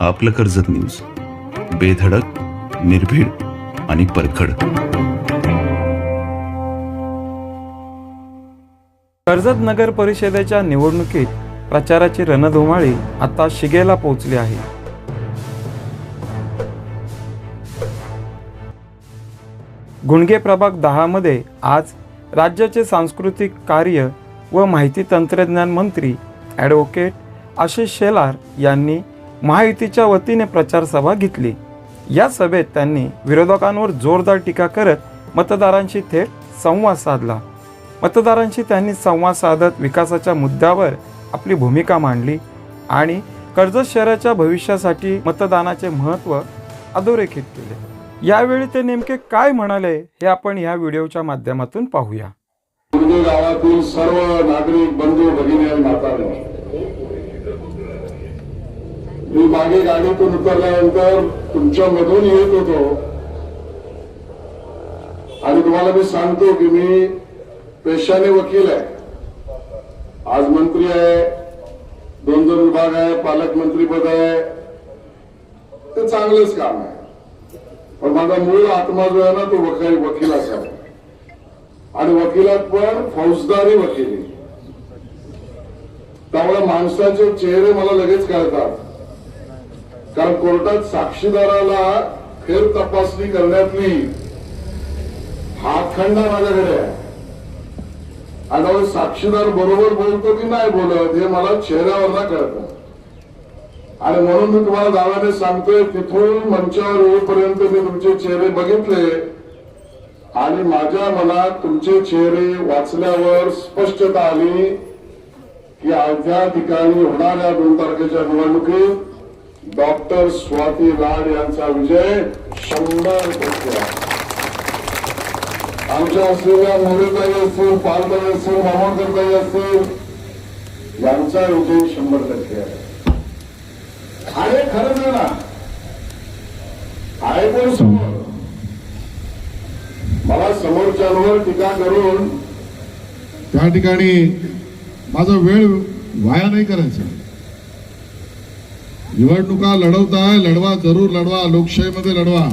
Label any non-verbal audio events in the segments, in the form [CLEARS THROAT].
आपलं कर्जत न्यूज. बेधडक निर्भीड आणि परखड. कर्जत नगर परिषदेच्या निवडणुकीत प्रचाराची रणधुमाळी आता शिगेला पोहोचली आहे. गुणगे प्रभाग दहामध्ये आज राज्याचे सांस्कृतिक कार्य व माहिती तंत्रज्ञान मंत्री ॲडव्होकेट आशिष शेलार यांनी महायुतीच्या वतीने प्रचार सभा घेतली. या सभेत त्यांनी विरोधकांवर जोरदार टीका करत मतदारांशी थेट संवाद साधला. मतदारांशी त्यांनी संवाद साधत विकासाच्या मुद्द्यावर आपली भूमिका मांडली आणि कर्जत शहराच्या भविष्यासाठी मतदानाचे महत्त्व अधोरेखित केले. यावेळी ते नेमके काय म्हणाले हे आपण या व्हिडिओच्या माध्यमातून पाहूया. गावातील सर्व नागरिक बंधू भगिनी मी मागे गाडीतून उतरल्यानंतर तुमच्या मधून येत होतो. आणि तुम्हाला मी सांगतो की मी पेशाने वकील आहे. आज मंत्री आहे दोन दोन विभाग आहे पालकमंत्रीपद आहे. ते चांगलंच काम आहे. पण माझा मूळ आत्मा जो आहे ना तो वकील वकिलाचा आहे. आणि वकिलात पण फौजदारी वकिली त्यामुळे माणसाचे चेहरे मला लगेच कळतात. कारण कोर्टात साक्षीदाराला फेर तपासणी करण्यातली हातखंडा माझ्याकडे आहे. आणि साक्षीदार बरोबर बोलतो की नाही बोलत हे मला चेहऱ्यावर कळतं. आणि म्हणून मी तुम्हाला दाव्याने सांगतोय तिथून मंचावर येईपर्यंत मी तुमचे चेहरे बघितले आणि माझ्या मनात तुमचे चेहरे वाचल्यावर स्पष्टता आली की त्या ठिकाणी होणाऱ्या दोन तारखेच्या निवडणुकीत डॉक्टर स्वाती लाड यांचा विजय शंभर टक्के. आमच्या असलेल्या मोरेताई असतील पालताई असतील मामोदरताई असतील यांचा विजय शंभर टक्के आहे. आहे खरंच आहे ना. आहे पण समोर. मला समोरच्यांवर टीका करून त्या ठिकाणी माझा वेळ वाया नाही करायचा. निवडणुका लढवताय लढवा जरूर लढवा लोकशाहीमध्ये लढवा.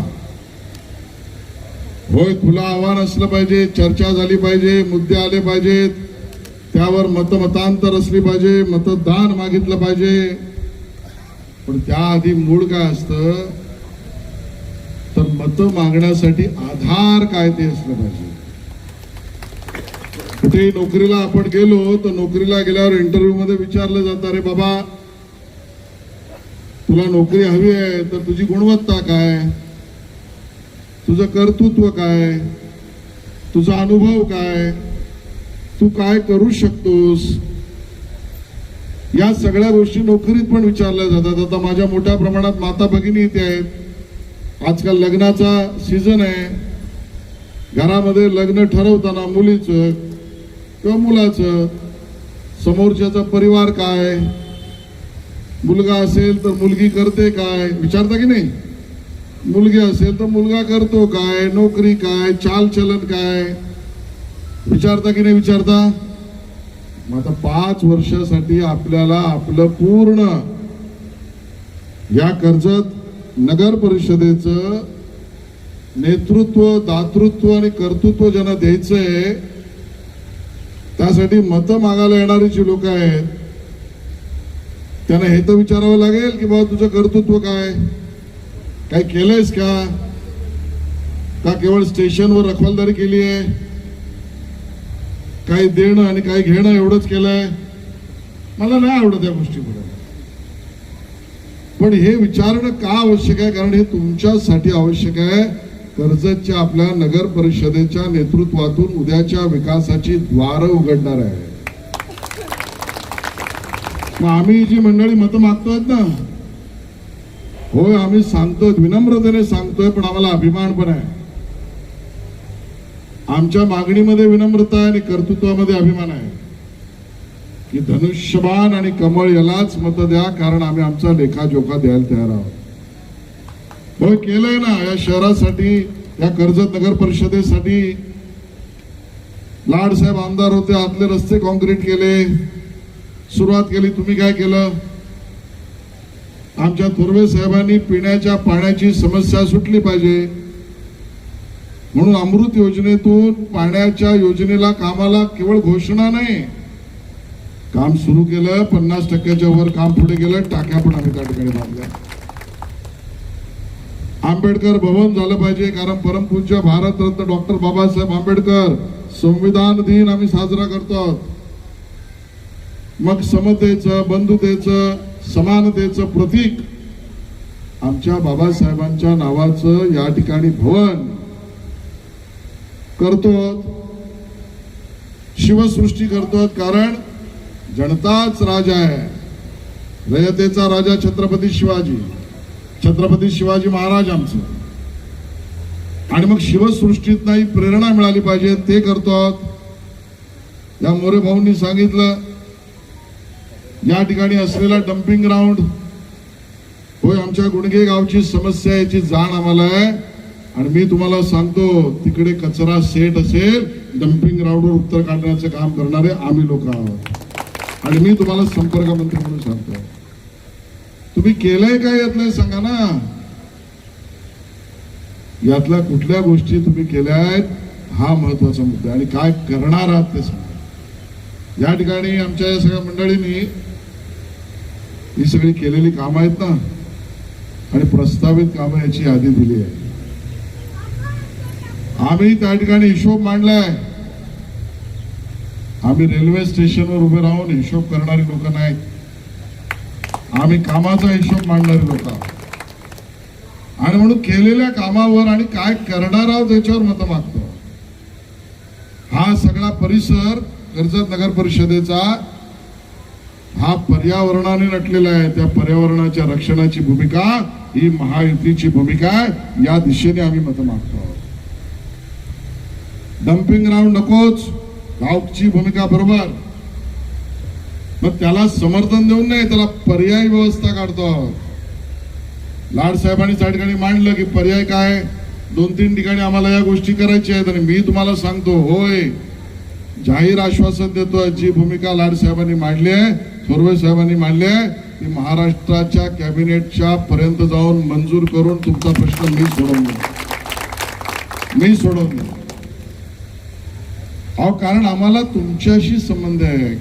होय खुला आव्हान असलं पाहिजे चर्चा झाली पाहिजे मुद्दे आले पाहिजेत त्यावर मतमतांतर असली पाहिजे मतदान मागितलं पाहिजे. पण त्याआधी मूळ काय असतं? तर मत मागण्यासाठी आधार काय ते असलं पाहिजे. कुठेही नोकरीला आपण गेलो तर नोकरीला गेल्यावर इंटरव्ह्यू मध्ये विचारलं जातं रे बाबा तुला नोकरी हवी आहे तर तुझी गुणवत्ता काय तुझं कर्तृत्व काय तुझा अनुभव काय तू काय करू शकतोस? या सगळ्या गोष्टी नोकरीत पण विचारल्या जातात. आता माझ्या मोठ्या प्रमाणात माता भगिनी इथे आहेत. आजकाल लग्नाचा सीझन आहे. घरामध्ये लग्न ठरवताना मुलीचं किंवा मुलाचं समोरच्याचा परिवार काय मुलगा असेल तर मुलगी करते काय? विचारता की नाही? मुलगी असेल तर मुलगा करतो काय? नोकरी काय? चालचलन काय? विचारता की नाही विचारता? मग आता पाच वर्षासाठी आपल्याला आपलं पूर्ण या कर्जत नगर परिषदेचं नेतृत्व दातृत्व आणि कर्तृत्व ज्यांना द्यायचंय त्यासाठी मतं मागायला येणारी जी लोक आहेत त्यांना हे तर विचारावं लागेल की बाबा तुझं कर्तृत्व काय? काय केलंयस का? का केवळ स्टेशनवर रखवालदारी केली आहे? काही देणं आणि काही घेणं एवढंच केलंय? मला नाही आवडत या गोष्टी पण हे विचारणं का आवश्यक आहे? कारण हे तुमच्यासाठी आवश्यक आहे. कर्जतच्या आपल्या नगर परिषदेच्या नेतृत्वातून उद्याच्या विकासाची द्वार उघडणार आहे. मग आम्ही जी मंडळी मतं मागतोय ना? होय आम्ही सांगतोय विनम्रतेने सांगतोय पण आम्हाला अभिमान पण आहे. आमच्या मागणीमध्ये विनम्रता आहे आणि कर्तृत्वामध्ये अभिमान आहे. की धनुष्यबाण आणि कमळ यालाच मत द्या कारण आम्ही आमचा लेखाजोखा द्यायला तयार आहोत. होय केलंय ना या शहरासाठी या कर्जत नगर परिषदेसाठी. लाड साहेब आमदार होते आतले रस्ते कॉन्क्रीट केले. सुरुवात केली तुम्ही काय केलं? आमच्या थोरवे साहेबांनी पिण्याच्या पाण्याची समस्या सुटली पाहिजे. म्हणून अमृत योजनेतून पाण्याच्या योजनेला कामाला केवळ घोषणा नाही. काम सुरू केलं पन्नास टक्क्याच्या वर काम पुढे गेलं टाक्या पण आम्ही त्या ठिकाणी बांधल्या. आंबेडकर भवन झालं पाहिजे कारण परमपूज्य भारतरत्न डॉक्टर बाबासाहेब आंबेडकर संविधान दिन आम्ही साजरा करतो. मग समतेचं बंधुतेचं समानतेचं प्रतीक आमच्या बाबासाहेबांच्या नावाचं या ठिकाणी भवन करतो शिवसृष्टी करतो कारण जनताच राजा आहे. रयतेचा राजा छत्रपती शिवाजी छत्रपती शिवाजी महाराज आमचं. आणि मग शिवसृष्टीत नाही प्रेरणा मिळाली पाहिजे ते करतो या मोरे भाऊंनी सांगितलं या ठिकाणी असलेला डम्पिंग ग्राउंड होय आमच्या गुणगे गावची समस्या याची जाण आम्हाला आहे. आणि मी तुम्हाला सांगतो तिकडे कचरा सेट असेल डम्पिंग ग्राउंडवर उत्तर काढण्याचं काम करणारे आम्ही लोक आहोत. आणि मी तुम्हाला संपर्क मंत्री म्हणून सांगतो. तुम्ही केलंय काय नाही सांगा ना. यातल्या कुठल्या गोष्टी तुम्ही केल्या आहेत हा महत्त्वाचा मुद्दा आणि काय करणार आहात ते सांगा. या ठिकाणी आमच्या या सगळ्या मंडळींनी ही सगळी केलेली कामं आहेत ना? आणि प्रस्तावित कामं याची यादी दिली आहे. आम्ही त्या ठिकाणी हिशोब मांडलाय. आम्ही रेल्वे स्टेशनवर उभे राहून हिशोब करणारी लोक नाहीत. आम्ही कामाचा हिशोब मांडणारी लोक आणि म्हणून केलेल्या कामावर आणि काय करणार आहोत याच्यावर मत मागतो. हा सगळा परिसर कर्जत नगर परिषदेचा हा पर्यावरणाने नटलेला आहे. त्या पर्यावरणाच्या रक्षणाची भूमिका ही महायुतीची भूमिका आहे. या दिशेने आम्ही मत मागतो डम्पिंग ग्राउंड नकोच. गावची भूमिका बरोबर. मग त्याला समर्थन देऊन नाही त्याला पर्यायी व्यवस्था काढतो आहोत. लाड साहेबांनी त्या ठिकाणी मांडलं की पर्याय काय? दोन तीन ठिकाणी आम्हाला या गोष्टी करायच्या आहेत आणि मी तुम्हाला सांगतो होय. जाहीर आश्वासन देतोय जी भूमिका लाड साहेबांनी मांडली आहे सुर्वे साहेबांनी मांडले आहे महाराष्ट्राच्या कॅबिनेटच्या पर्यंत जाऊन मंजूर करून तुमचा प्रश्न मी सोडवून मी सोडवून अहो कारण आम्हाला तुमच्याशी संबंध आहे.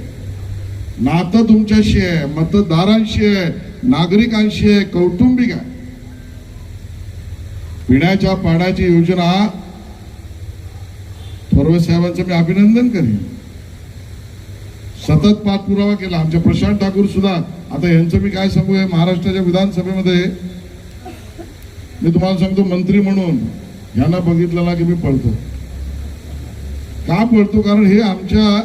नातं तुमच्याशी आहे मतदारांशी आहे नागरिकांशी आहे कौटुंबिक आहे. पिण्याच्या पाण्याची योजना थोरवे साहेबांचं मी अभिनंदन करेन. सतत पाठपुरावा केला. आमच्या प्रशांत ठाकूर सुद्धा. आता यांचं मी काय सांगू आहे महाराष्ट्राच्या विधानसभेमध्ये मी तुम्हाला सांगतो मंत्री म्हणून यांना बघितलं की मी पळतो. का पळतो? कारण हे आमच्या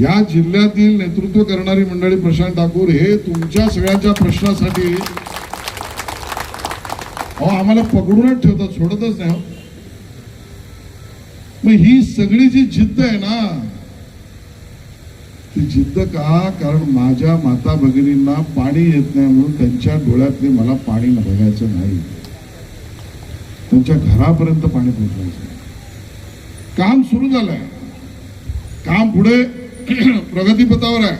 या जिल्ह्यातील नेतृत्व करणारी मंडळी प्रशांत ठाकूर हे तुमच्या सगळ्यांच्या प्रश्नासाठी अहो आम्हाला पकडूनच ठेवतात सोडतच नाही हो. मग ही सगळी जी जिद्द आहे ना ती जिद्द का? कारण माझ्या माता भगिनींना पाणी येत नाही म्हणून त्यांच्या डोळ्यातले मला पाणी बघायचं नाही. त्यांच्या घरापर्यंत पाणी पोहोचवायचं काम सुरू झालंय. काम पुढे [CLEARS THROAT] प्रगतीपथावर आहे.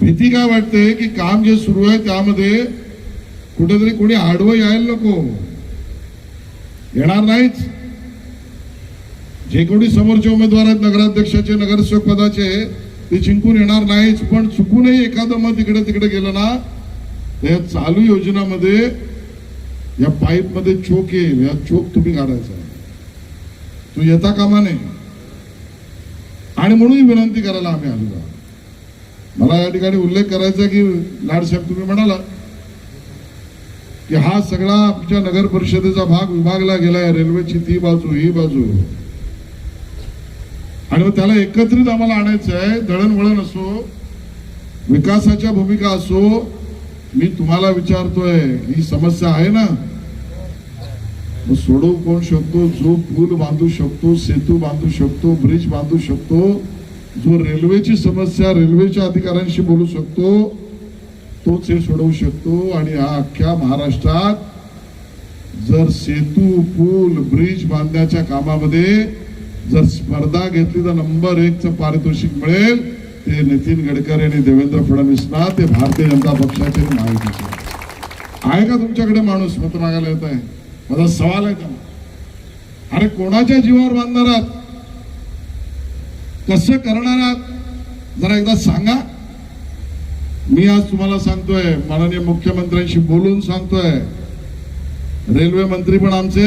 भीती काय वाटते की काम जे सुरू आहे त्यामध्ये कुठेतरी कोणी आडवं यायला नको. येणार नाहीच. जे कोणी समोरचे उमेदवार आहेत नगराध्यक्षाचे नगरसेवक पदाचे ते जिंकून येणार नाहीच पण चुकूनही एखादं मत इकडे तिकडे गेलं ना तर या चालू योजनामध्ये या पाईपमध्ये चोक येईल या चोक तुम्ही काढायचा तो येता कामा नये. आणि म्हणूनही विनंती करायला आम्ही आलो मला या ठिकाणी उल्लेख करायचा की लाडसाहेब तुम्ही म्हणाला की हा सगळा आमच्या नगर परिषदेचा भाग विभागला गेलाय रेल्वेची ती बाजू ही बाजू. आणि मग त्याला एकत्रित आम्हाला आणायचं आहे. दळणवळण असो विकासाच्या भूमिका असो मी तुम्हाला विचारतोय. ही समस्या आहे ना? सोडवू कोण शकतो? जो पूल बांधू शकतो सेतू बांधू शकतो ब्रिज बांधू शकतो जो रेल्वेची समस्या रेल्वेच्या अधिकाऱ्यांशी बोलू शकतो तोच हे सोडवू शकतो. आणि हा अख्ख्या महाराष्ट्रात जर सेतू पूल ब्रिज बांधण्याच्या कामामध्ये जर स्पर्धा घेतली तर नंबर एकचं पारितोषिक मिळेल. ते नितीन गडकरी आणि देवेंद्र फडणवीस ना ते भारतीय जनता पक्षाचे माहितीचे आहे का तुमच्याकडे माणूस? मत मागायला येत आहे. माझा सवाल आहे का अरे कोणाच्या जीवावर बांधणार आहात? कसं करणार आहात? जरा एकदा सांगा. मी आज तुम्हाला सांगतोय माननीय मुख्यमंत्र्यांशी बोलून सांगतोय. रेल्वे मंत्री पण आमचे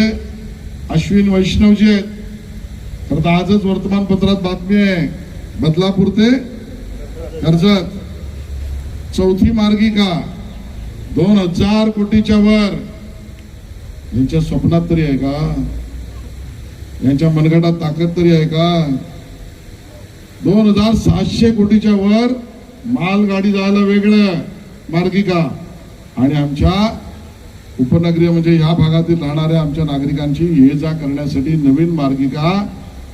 अश्विन वैष्णवजी आहेत. तर आजच वर्तमानपत्रात बातमी आहे. बदलापूर ते कर्जत. चौथी मार्गिका. दोन हजार कोटीच्या वर. यांच्या स्वप्नात तरी आहे का? यांच्या मनगटात ताकद तरी आहे का? दोन हजार सातशे कोटीच्या वर मालगाडी जायला वेगळं मार्गिका. आणि आमच्या उपनगरीय म्हणजे या भागातील राहणाऱ्या आमच्या नागरिकांची ये जा करण्यासाठी नवीन मार्गिका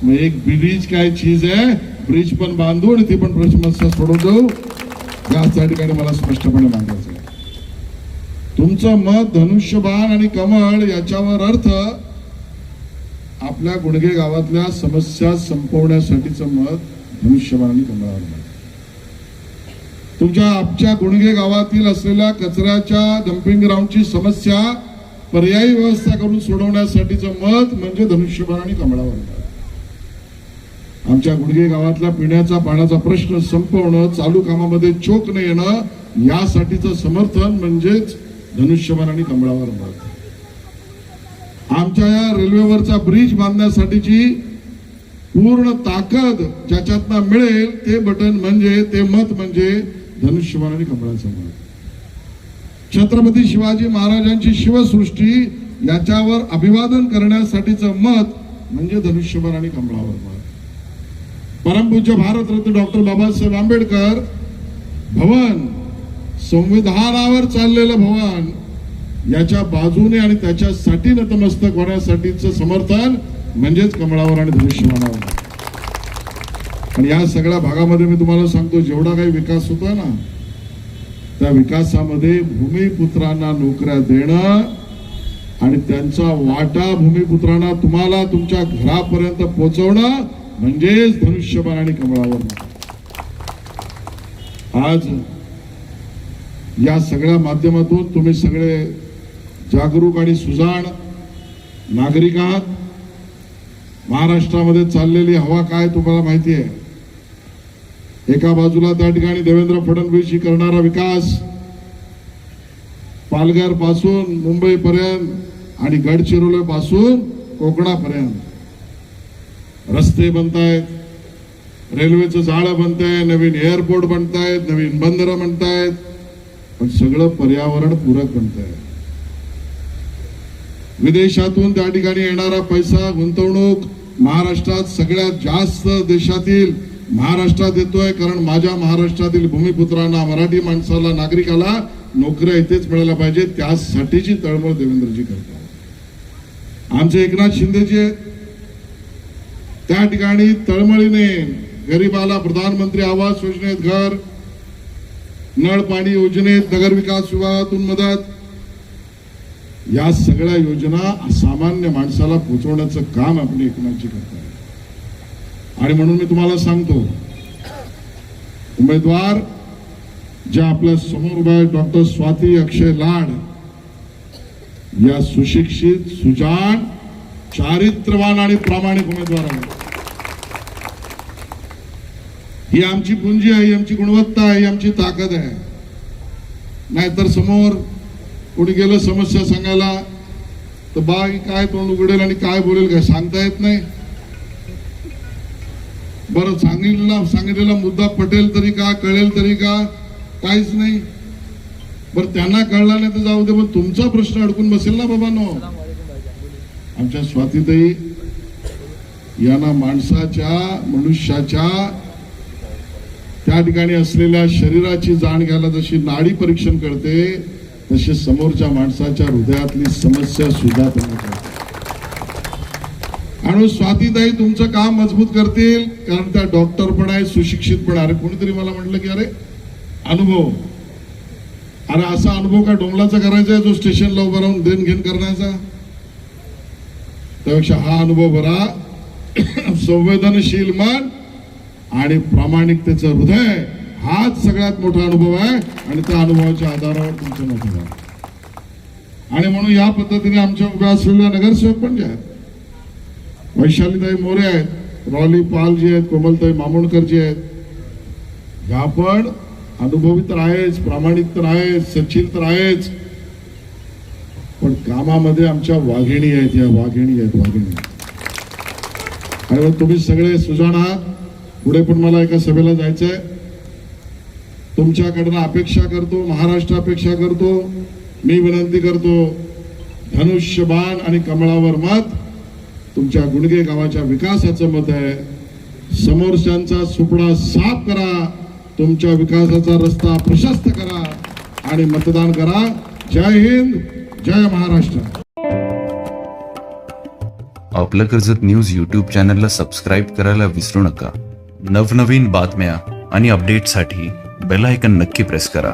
मग एक ब्रिज काय चीज आहे? ब्रिज पण बांधू आणि ती पण समस्या सोडून देऊ याच त्या ठिकाणी मला स्पष्टपणे मांडायचं आहे. तुमचं मत धनुष्यबाण आणि कमळ याच्यावर अर्थ आपल्या गुडघे गावातल्या समस्या संपवण्यासाठीचं मत धनुष्यबाण आणि कमळावर तुमच्या आमच्या गुणगे गावातील असलेल्या कचऱ्याच्या डम्पिंग ग्राउंडची समस्या पर्यायी व्यवस्था करून सोडवण्यासाठीचं मत म्हणजे धनुष्यबाण आणि कमळावर आमच्या गुडगे गावातल्या पिण्याचा पाण्याचा प्रश्न संपवणं चालू कामामध्ये चोख न येणं यासाठीचं समर्थन म्हणजेच धनुष्यबाण आणि कमळावर मत आमच्या या रेल्वेवरचा ब्रिज बांधण्यासाठीची पूर्ण ताकद ज्याच्यातनं मिळेल ते बटन म्हणजे ते मत म्हणजे धनुष्यबाण आणि कमळाचं मत. छत्रपती शिवाजी महाराजांची शिवसृष्टी याच्यावर अभिवादन करण्यासाठीचं मत म्हणजे धनुष्यबाण आणि कमळावर मत परमपूज्य भारतरत्न डॉक्टर बाबासाहेब आंबेडकर भवन संविधानावर चाललेलं भवन याच्या बाजूने आणि त्याच्यासाठी नतमस्तक होण्यासाठीचं समर्थन म्हणजेच कमळावर आणि धनुष्यबाणावर आणि या सगळ्या भागामध्ये मी तुम्हाला सांगतो जेवढा काही विकास होतोय ना त्या विकासामध्ये भूमिपुत्रांना नोकऱ्या देणं आणि त्यांचा वाटा भूमिपुत्रांना तुम्हाला तुमच्या घरापर्यंत पोहोचवणं म्हणजेच धनुष्यबाण आणि कमळावर आज या सगळ्या माध्यमातून तुम्ही सगळे जागरूक आणि सुजाण नागरिक आहात. महाराष्ट्रामध्ये चाललेली हवा काय तुम्हाला माहिती आहे? एका बाजूला त्या ठिकाणी देवेंद्र फडणवीसशी करणारा विकास पालघरपासून मुंबई पर्यंत आणि गडचिरोली पासून कोकणापर्यंत. रस्ते बनतायत रेल्वेचं जाळं बनतंय नवीन एअरपोर्ट बनतायत नवीन बंदरं बनतायत पण सगळं पर्यावरण पूरक आहे विदेशातून त्या ठिकाणी येणारा पैसा गुंतवणूक महाराष्ट्रात सगळ्यात जास्त देशातील महाराष्ट्रात येतोय कारण माझ्या महाराष्ट्रातील भूमिपुत्रांना मराठी माणसाला नागरिकाला नोकऱ्या इथेच मिळायला पाहिजे त्यासाठीची तळमळ देवेंद्रजी करतात आमचे एकनाथ शिंदेजी आहेत. त्या ठिकाणी तळमळीने गरीबाला प्रधानमंत्री आवास योजनेत घर नळ पाणी योजनेत नगर विकास विभागातून मदत. या सगळ्या योजना सामान्य माणसाला पोहोचवण्याचं काम आपण एकनाथजी करताय. आणि म्हणून मी तुम्हाला सांगतो उमेदवार जे आपल्यासमोर उभे डॉक्टर स्वाती अक्षय लाड या सुशिक्षित सुजाण चारित्र्यवान आणि प्रामाणिक उमेदवार आहे ही आमची पुंजी आहे ही आमची गुणवत्ता आहे ही आमची ताकद आहे. नाहीतर समोर कोणी गेलं समस्या सांगायला तर बा काय तोंड उघडेल आणि काय बोलेल काय सांगता येत नाही. बरं सांगितलेला सांगितलेला मुद्दा पटेल तरी का कळेल तरी का काहीच नाही. बरं त्यांना कळला नाही तर जाऊ दे पण तुमचा प्रश्न अडकून बसेल ना बाबांनो. आमच्या स्वातीतही यांना माणसाच्या मनुष्याच्या त्या ठिकाणी असलेल्या शरीराची जाण घ्यायला जशी नाडी परीक्षण करते तशी समोरच्या माणसाच्या हृदयातली समस्या सुद्धा आणि स्वातीताई तुमचं काम मजबूत करतील कारण त्या डॉक्टर पण आहे सुशिक्षित पण अरे कोणीतरी मला म्हटलं की अरे अनुभव. अरे असा अनुभव का डोंगलाचा करायचा आहे जो स्टेशनला उभा राहून देण घेण करण्याचा? त्यापेक्षा हा अनुभव बरा. संवेदनशील मन आणि प्रामाणिकतेचं हृदय हाच सगळ्यात मोठा अनुभव आहे. आणि त्या अनुभवाच्या आधारावर तुमचं मत आहे आणि म्हणून या पद्धतीने आमच्या उभ्या असलेल्या नगरसेवक पण जे आहेत वैशालीताई मोरे आहेत रॉली पाल जी आहेत कोमलताई मामोणकर जी आहेत ह्या पण अनुभवी तर आहेच प्रामाणिक तर आहेच सचिल तर आहेच. पण कामामध्ये आमच्या वाघिणी आहेत या वाघिणी आहेत वाघिणी आणि मग तुम्ही सगळे सुजाण आहात पुढे पण मला एका सभेला जायचंय. तुमच्याकडनं अपेक्षा करतो महाराष्ट्र अपेक्षा करतो मी विनंती करतो धनुष्यबाण आणि कमळावर मत. तुमच्या गुणगे गावाच्या विकासाचं मत आहे. समोरच्यांचा सुपडा साफ करा तुमच्या विकासाचा रस्ता प्रशस्त करा आणि मतदान करा. जय हिंद! जय महाराष्ट्र. आपलं कर्जत न्यूज यूट्यूब चॅनलला सबस्क्राईब करायला विसरू नका. नवनवीन बातम्या आणि अपडेटसाठी बेल आयकन नक्की प्रेस करा.